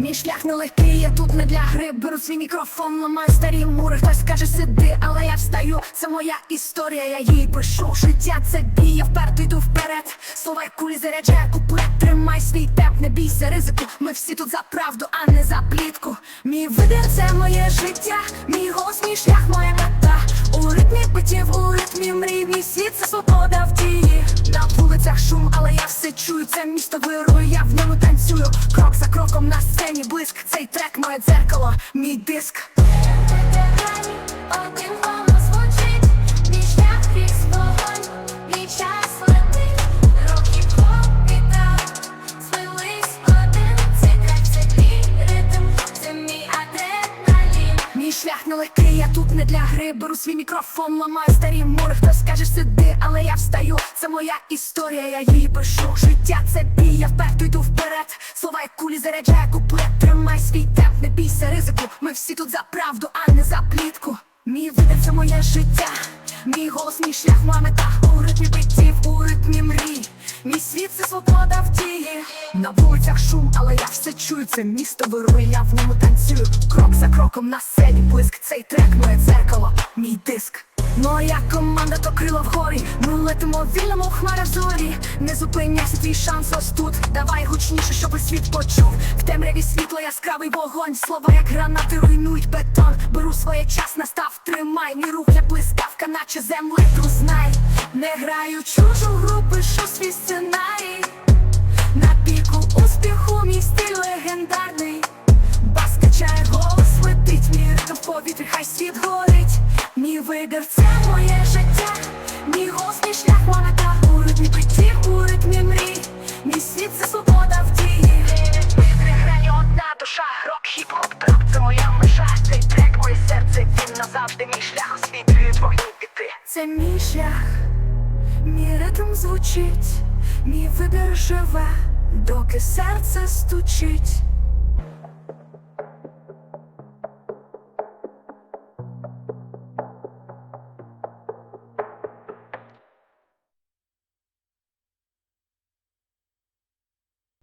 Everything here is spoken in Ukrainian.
Мій шлях нелегкий, я тут не для гри. Беру свій мікрофон, ламаю старі мури. Хтось каже сиди, але я встаю. Це моя історія, я її пишу. Життя це бій, я вперто йду вперед. Слова як кулі заряджає куплет Тримай свій темп, не бійся ризику. Ми всі тут за правду, а не за плітку. Мій вибір це моє життя. Мій голос, мій шлях, моя мета. У ритмі битів, у ритмі мрій. Мій світ це свобода чую Це місто вирую, я в ньому танцюю Крок за кроком на сцені блиск Цей трек моє дзеркало, мій диск Один Мій шлях нелегкий, я тут не для гри. Беру свій мікрофон, ламаю старі мури. Хтось скаже сиди, але я встаю. Це моя історія, я її пишу. Життя це бій, я вперто йду вперед. Слова як кулі заряджає куплет. Тримай свій темп, не бійся ризику. Ми всі тут за правду, а не за плітку. Мій вибір це моє життя. Мій голос, мій шлях, моя мета. У ритмі биттів, у ритмі мрій. Мій світ це свобода в дії. На вулицях шум, але я все чую. Це місто вирує, я в ньому танцюю. Крок за кроком на сцені Цей трек, моє дзеркало, мій диск. Моя команда то крила вгорі. Ми летимо вільно, мов хмара зорі. Не зупиняйся, твій шанс ось тут. Давай гучніше, щоб світ почув. В темряві світло, яскравий вогонь. Слова, як гранати, руйнують бетон. Беру своє час, настав, тримай. Мій рух як блискавка, наче землетрус. Знай Не граю чужу гру, пишу свій сценарій вибір це моє життя, мій голос, шлях, моя мета У ритмі биттів, у ритмі мрій. Мій це свобода в дії. Одна душа, рок, хіп-хоп, трап, це моя межа. Цей трек, моє серце, він назавжди мій шлях. Освітлює вогні піти Це мій шлях, мій ритм звучить, мій вибір живе, доки серце стучить